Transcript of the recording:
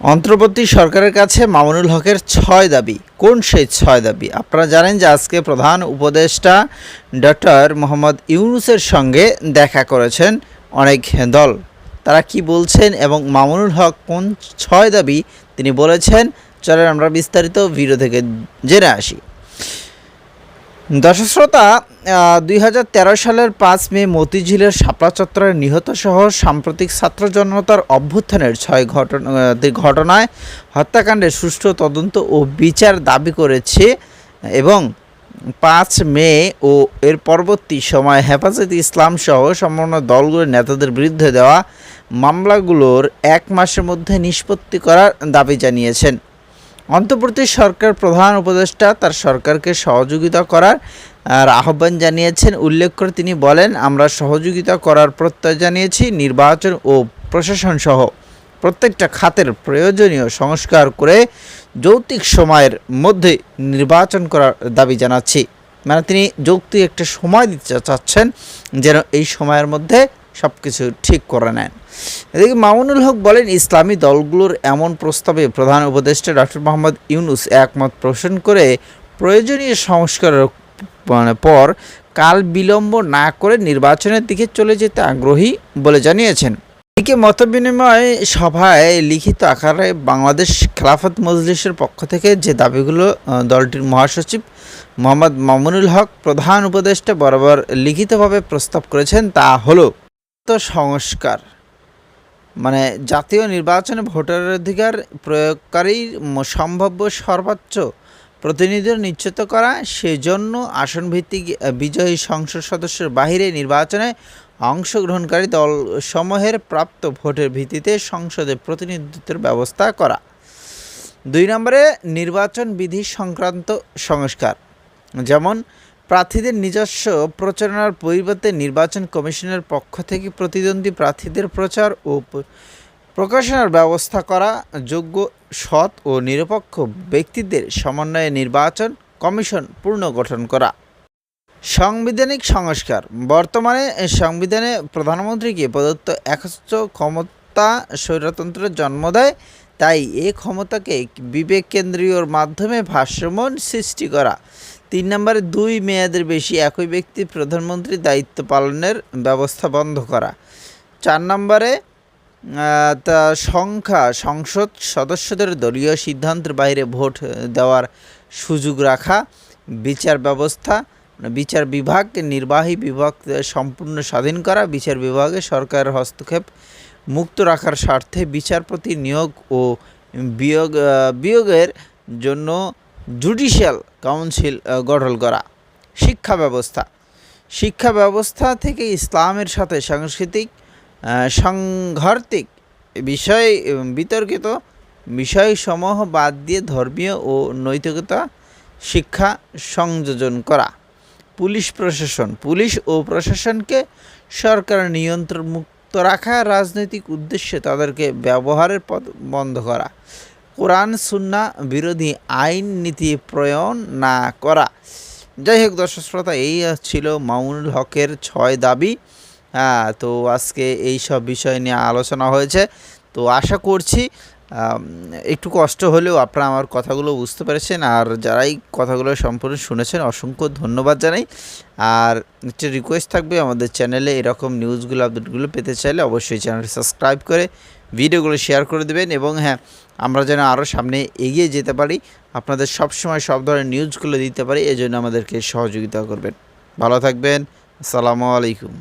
অন্তর্বর্তী সরকারের কাছে মামুনুল হকের ছয় দাবি। কোন সেই ছয় দাবি? আপনারা জানেন যে আজকে প্রধান উপদেষ্টা ডক্টর মোহাম্মদ ইউনুসের সঙ্গে দেখা করেছেন অনেক দল। তারা কি বলছেন এবং মামুনুল হক কোন ছয় দাবি? তিনি বলেছেন, চলেন আমরা বিস্তারিত ভিডিও থেকে জেনে আসি। দর্শক শ্রোতা দুই হাজার তেরো সালের পাঁচ মে মতিঝিলের শাপলা চত্বরে নিহত সহ সাম্প্রতিক ছাত্র জনতার অভ্যুত্থানের ছয় ঘটনা ঘটনায় হত্যাকাণ্ডের সুষ্ঠু তদন্ত ও বিচার দাবি করেছে এবং পাঁচ মে ও এর পরবর্তী সময় হেফাজত ইসলাম সহ সম্পূর্ণ দলগুলোর নেতাদের বিরুদ্ধে দেওয়া মামলাগুলোর এক মাসের মধ্যে নিষ্পত্তি করার দাবি জানিয়েছেন। অন্তর্বর্তী সরকার প্রধান উপদেষ্টা তার সরকারকে সহযোগিতা করার আর আহ্বান জানিয়েছেন, উল্লেখ করে তিনি বলেন, আমরা সহযোগিতা করার প্রত্যয় জানিয়েছি, নির্বাচন ও প্রশাসন সহ প্রত্যেকটা খাতের প্রয়োজনীয় সংস্কার করে যৌক্তিক সময়ের মধ্যে নির্বাচন করার দাবি জানাচ্ছি। মানে তিনি যৌক্তিক একটা সময় দিতে চাচ্ছেন, যেন এই সময়ের মধ্যে সব কিছু ঠিক করে নেন। এদিকে মামুনুল হক বলেন, ইসলামী দলগুলোর এমন প্রস্তাবে প্রধান উপদেষ্টা ডক্টর মোহাম্মদ ইউনুস একমত পোষণ করে প্রয়োজনীয় সংস্কারের মানে পর কাল বিলম্ব না করে নির্বাচনের দিকে চলে যেতে আগ্রহী বলে জানিয়েছেন। এদিকে মতবিনিময় সভায় লিখিত আকারে বাংলাদেশ খেলাফত মজলিসের পক্ষ থেকে যে দাবিগুলো দলটির মহাসচিব মোহাম্মদ মামুনুল হক, প্রধান উপদেষ্টা বরাবর লিখিতভাবে প্রস্তাব করেছেন, তা হলো সংস্কার। মানে জাতীয় নির্বাচনে ভোটার অধিকার প্রয়োগকারীর সম্ভাব্য সর্বোচ্চ প্রতিনিধিত্ব নিশ্চিত করা, সেজন্য আসনভিত্তিক বিজয়ী সংসদ সদস্যের বাহিরে নির্বাচনে অংশগ্রহণকারী দলসমূহের প্রাপ্ত ভোটের ভিত্তিতে সংসদে প্রতিনিধিত্বের ব্যবস্থা করা। দুই নম্বরে নির্বাচন বিধি সংক্রান্ত সংস্কার। যেমন, প্রার্থীদের নিজস্ব প্রচারণার পরিবর্তে নির্বাচন কমিশনের পক্ষ থেকে প্রতিদ্বন্দ্বী প্রার্থীদের প্রচার ও প্রকাশনার ব্যবস্থা করা যোগ্য, সৎ ও নিরপেক্ষ ব্যক্তিদের সমন্বয়ে নির্বাচন কমিশন পুনর্গঠন করা। সাংবিধানিক সংস্কার। বর্তমানে সংবিধানে প্রধানমন্ত্রীকে প্রদত্ত একচ্ছ ক্ষমতা স্বৈরতন্ত্রের জন্ম দেয়, তাই এ ক্ষমতাকে বিবেক কেন্দ্রীয়র মাধ্যমে ভাষ্যমন সৃষ্টি করা। তিন নম্বরে, দুই মেয়াদের বেশি একই ব্যক্তি প্রধানমন্ত্রীর দায়িত্ব পালনের ব্যবস্থা বন্ধ করা। চার নম্বরে তা সংখ্যা, সংসদ সদস্যদের দলীয় সিদ্ধান্তের বাইরে ভোট দেওয়ার সুযোগ রাখা, বিচার ব্যবস্থা মানে বিচার বিভাগ, নির্বাহী বিভাগ সম্পূর্ণ স্বাধীন করা, বিচার বিভাগে সরকারের হস্তক্ষেপ মুক্ত রাখার স্বার্থে বিচারপতি নিয়োগ ও বিয়োগ বিয়োগের জন্য জুডিশিয়াল কাউন্সিল গঠন করা। শিক্ষা ব্যবস্থা। শিক্ষা ব্যবস্থা থেকে ইসলামের সাথে সাংস্কৃতিক আহ, সাংঘাতিক বিষয় বিতর্কিত বিষয়সমূহ বাদ দিয়ে ধর্মীয় ও নৈতিকতা শিক্ষা সংযোজন করা। পুলিশ প্রশাসন পুলিশ ও প্রশাসনকে সরকার নিয়ন্ত্রণ মুক্ত রাখা রাজনৈতিক উদ্দেশ্যে তাদেরকে ব্যবহারের পথ বন্ধ করা। কোরআন সুন্না বিরোধী আইন নীতি প্রয়োগ না করা। যাই হোক দর্শক শ্রোতা এই ছিল মামুনুল হকের ছয় দাবি। হ্যাঁ তো আজকে এই সব বিষয় নিয়ে আলোচনা হয়েছে। তো আশা করছি একটু কষ্ট হলেও আপনারা আমার কথাগুলো বুঝতে পেরেছেন। আর যারাই কথাগুলো সম্পূর্ণ শুনেছেন, অসংখ্য ধন্যবাদ জানাই। আর একটা রিকোয়েস্ট থাকবে, আমাদের চ্যানেলে এরকম নিউজগুলো আপডেটগুলো পেতে চাইলে অবশ্যই চ্যানেলটি সাবস্ক্রাইব করে ভিডিওগুলো শেয়ার করে দেবেন। এবং হ্যাঁ আমরা যেন আরও সামনে এগিয়ে যেতে পারি, আপনাদের সবসময় সব ধরনের নিউজগুলো দিতে পারি, এজন্য আমাদেরকে সহযোগিতা করবেন। ভালো থাকবেন। আসসালামু আলাইকুম।